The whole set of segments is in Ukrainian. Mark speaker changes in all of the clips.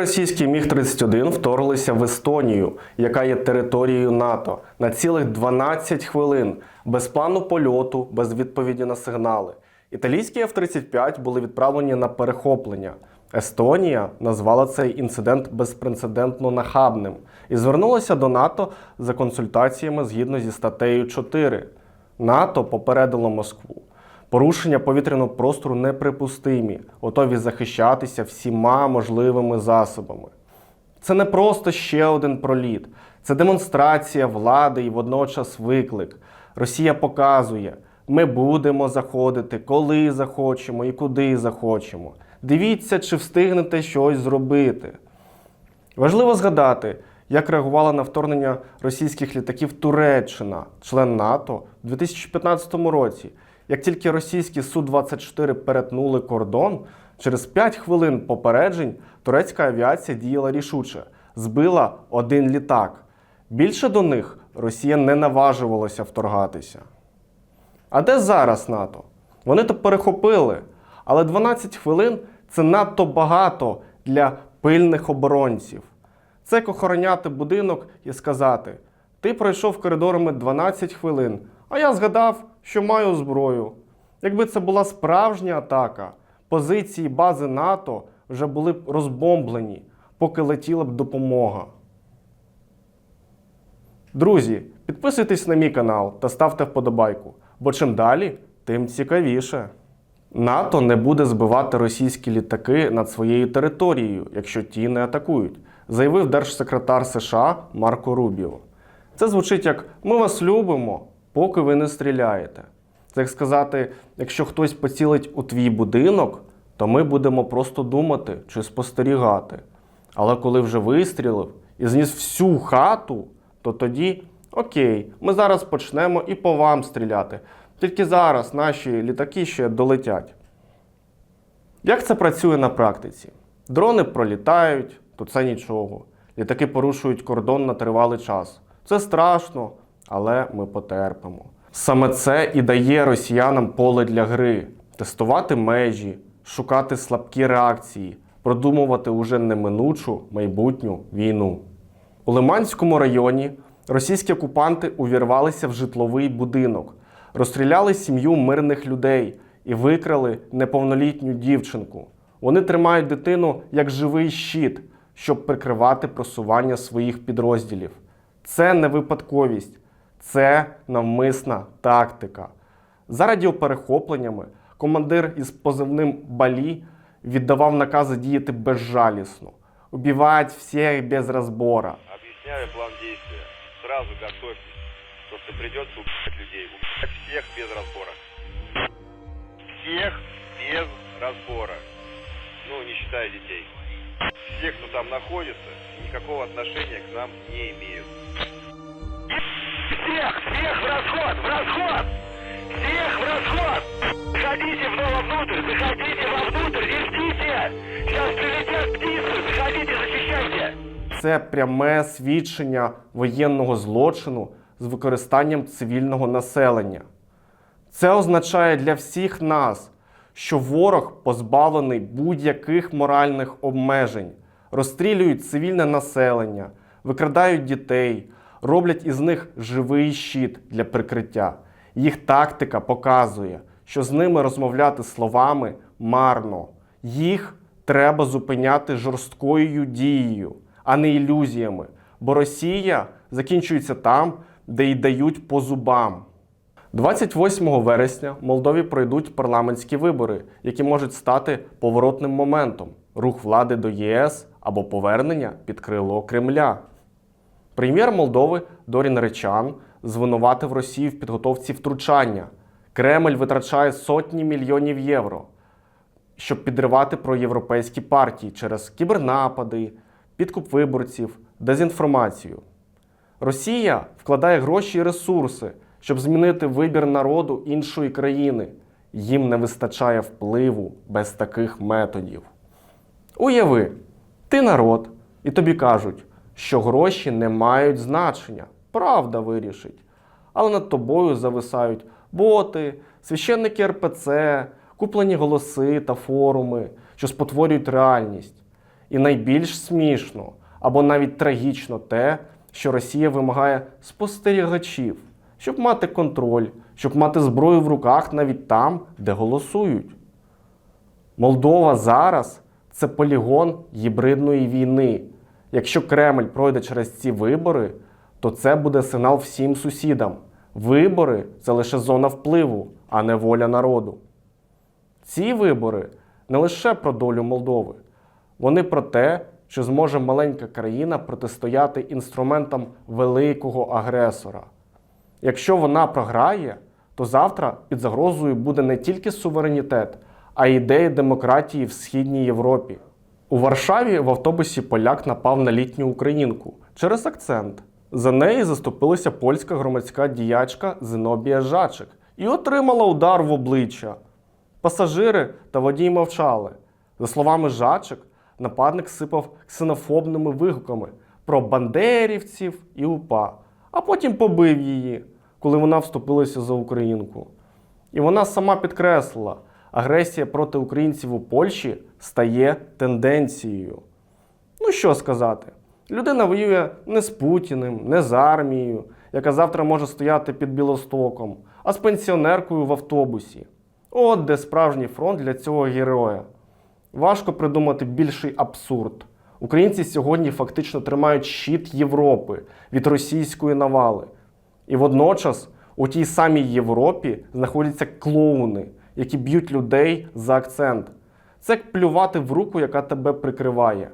Speaker 1: російські Міг-31 вторглися в Естонію, яка є територією НАТО, на цілих 12 хвилин, без плану польоту, без відповіді на сигнали. Італійські F-35 були відправлені на перехоплення. Естонія назвала цей інцидент безпрецедентно нахабним і звернулася до НАТО за консультаціями згідно зі статтею 4. НАТО попередило Москву. Порушення повітряного простору неприпустимі, готові захищатися всіма можливими засобами. Це не просто ще один проліт, це демонстрація влади і водночас виклик. Росія показує, ми будемо заходити, коли захочемо і куди захочемо. Дивіться, чи встигнете щось зробити. Важливо згадати, як реагувала на вторгнення російських літаків Туреччина, член НАТО, у 2015 році. Як тільки російські Су-24 перетнули кордон, через 5 хвилин попереджень турецька авіація діяла рішуче, збила один літак. Більше до них Росія не наважувалася вторгатися. А де зараз НАТО? Вони то перехопили. Але 12 хвилин це надто багато для пильних оборонців. Це як охороняти будинок і сказати: ти пройшов коридорами 12 хвилин, а я згадав, що маю зброю. Якби це була справжня атака, позиції бази НАТО вже були б розбомблені, поки летіла б допомога. Друзі, підписуйтесь на мій канал та ставте вподобайку, бо чим далі, тим цікавіше. НАТО не буде збивати російські літаки над своєю територією, якщо ті не атакують, заявив держсекретар США Марко Рубіо. Це звучить як ми вас любимо, поки ви не стріляєте. Це як сказати, якщо хтось поцілить у твій будинок, то ми будемо просто думати чи спостерігати. Але коли вже вистрілив і зніс всю хату, то тоді окей, ми зараз почнемо і по вам стріляти. Тільки зараз наші літаки ще долетять. Як це працює на практиці? Дрони пролітають, то це нічого. Літаки порушують кордон на тривалий час. Це страшно, але ми потерпимо. Саме це і дає росіянам поле для гри: тестувати межі, шукати слабкі реакції, продумувати уже неминучу майбутню війну. У Лиманському районі російські окупанти увірвалися в житловий будинок, розстріляли сім'ю мирних людей і викрали неповнолітню дівчинку. Вони тримають дитину як живий щит, щоб прикривати просування своїх підрозділів. Це не випадковість, це навмисна тактика. За радіоперехопленнями командир із позивним Балі віддавав накази діяти безжалісно, убивати всіх без розбора.
Speaker 2: Объясняю план действия. Сразу готовьтесь. Просто придется убивать людей. Убивать всех без разбора. Всех без разбора. Ну, не считая детей. Все, кто там находится, никакого отношения к нам не имеют.
Speaker 3: Заходите в внутрь, заходите вовнутрь и ждите! Сейчас прилетят птицы, заходите, защищайте!
Speaker 1: Це пряме свідчення воєнного злочину з використанням цивільного населення. Це означає для всіх нас, що ворог позбавлений будь-яких моральних обмежень, розстрілюють цивільне населення, викрадають дітей, роблять із них живий щит для прикриття. Їх тактика показує, що з ними розмовляти словами марно. Їх треба зупиняти жорсткою дією, а не ілюзіями. Бо Росія закінчується там, де й дають по зубам. 28 вересня в Молдові пройдуть парламентські вибори, які можуть стати поворотним моментом рух влади до ЄС або повернення під крило Кремля. Прем'єр Молдови Дорін Речан звинуватив Росію в підготовці втручання. Кремль витрачає сотні мільйонів євро, щоб підривати проєвропейські партії через кібернапади, підкуп виборців, дезінформацію. Росія вкладає гроші і ресурси, щоб змінити вибір народу іншої країни. Їм не вистачає впливу без таких методів. Уяви, ти народ, і тобі кажуть, що гроші не мають значення. Правда вирішить. Але над тобою зависають боти, священники РПЦ, куплені голоси та форуми, що спотворюють реальність. І найбільш смішно або навіть трагічно те, що Росія вимагає спостерігачів, щоб мати контроль, щоб мати зброю в руках навіть там, де голосують. Молдова зараз це полігон гібридної війни. Якщо Кремль пройде через ці вибори, то це буде сигнал всім сусідам. Вибори це лише зона впливу, а не воля народу. Ці вибори не лише про долю Молдови, вони про те, чи зможе маленька країна протистояти інструментам великого агресора. Якщо вона програє, то завтра під загрозою буде не тільки суверенітет, а й ідеї демократії в Східній Європі. У Варшаві в автобусі поляк напав на літню українку через акцент. За неї заступилася польська громадська діячка Зенобія Жачик і отримала удар в обличчя. Пасажири та водій мовчали. За словами Жачик, нападник сипав ксенофобними вигуками про бандерівців і УПА, а потім побив її, коли вона вступилася за українку. І вона сама підкреслила, агресія проти українців у Польщі стає тенденцією. Ну що сказати, людина воює не з Путіним, не з армією, яка завтра може стояти під Білостоком, а з пенсіонеркою в автобусі. От де справжній фронт для цього героя. Важко придумати більший абсурд. Українці сьогодні фактично тримають щит Європи від російської навали. І водночас у тій самій Європі знаходяться клоуни, які б'ють людей за акцент. Це плювати в руку, яка тебе прикриває.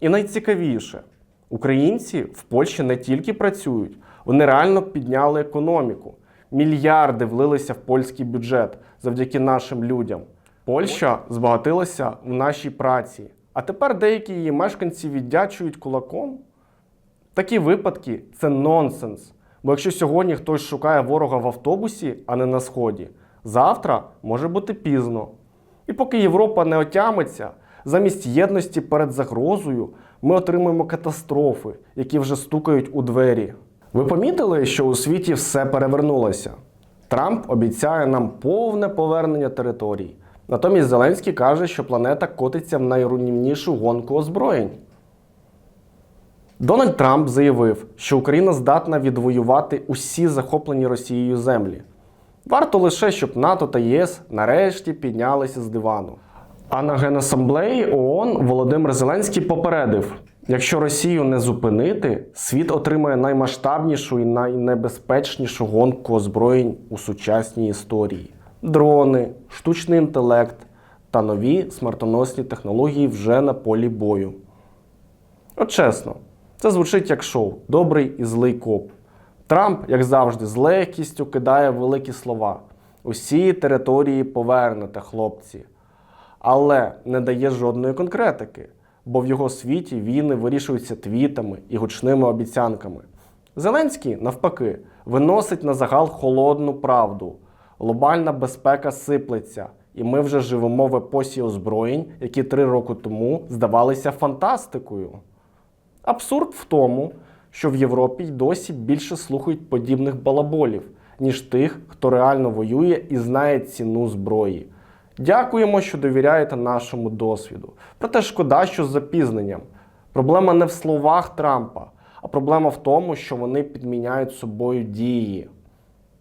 Speaker 1: І найцікавіше, українці в Польщі не тільки працюють, вони реально підняли економіку. Мільярди влилися в польський бюджет завдяки нашим людям. Польща збагатилася в нашій праці. А тепер деякі її мешканці віддячують кулаком. Такі випадки це нонсенс. Бо якщо сьогодні хтось шукає ворога в автобусі, а не на сході, завтра може бути пізно. І поки Європа не отямиться, замість єдності перед загрозою ми отримуємо катастрофи, які вже стукають у двері. Ви помітили, що у світі все перевернулося? Трамп обіцяє нам повне повернення територій. Натомість Зеленський каже, що планета котиться в найруйнівнішу гонку озброєнь. Дональд Трамп заявив, що Україна здатна відвоювати усі захоплені Росією землі. Варто лише, щоб НАТО та ЄС нарешті піднялися з дивану. А на Генасамблеї ООН Володимир Зеленський попередив: якщо Росію не зупинити, світ отримає наймасштабнішу і найнебезпечнішу гонку озброєнь у сучасній історії: дрони, штучний інтелект та нові смертоносні технології вже на полі бою. От чесно, це звучить як шоу добрий і злий коп. Трамп, як завжди, з легкістю кидає великі слова. Усі території повернете, хлопці. Але не дає жодної конкретики, бо в його світі війни вирішуються твітами і гучними обіцянками. Зеленський, навпаки, виносить на загал холодну правду. Глобальна безпека сиплеться, і ми вже живемо в епосі озброєнь, які три роки тому здавалися фантастикою. Абсурд в тому, що в Європі й досі більше слухають подібних балаболів, ніж тих, хто реально воює і знає ціну зброї. Дякуємо, що довіряєте нашому досвіду. Проте шкода, що з запізненням. Проблема не в словах Трампа, а проблема в тому, що вони підміняють собою дії.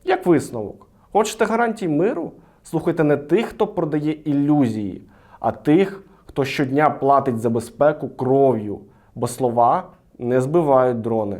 Speaker 1: Як висновок, хочете гарантій миру? Слухайте не тих, хто продає ілюзії, а тих, хто щодня платить за безпеку кров'ю, бо слова не збивають дрони.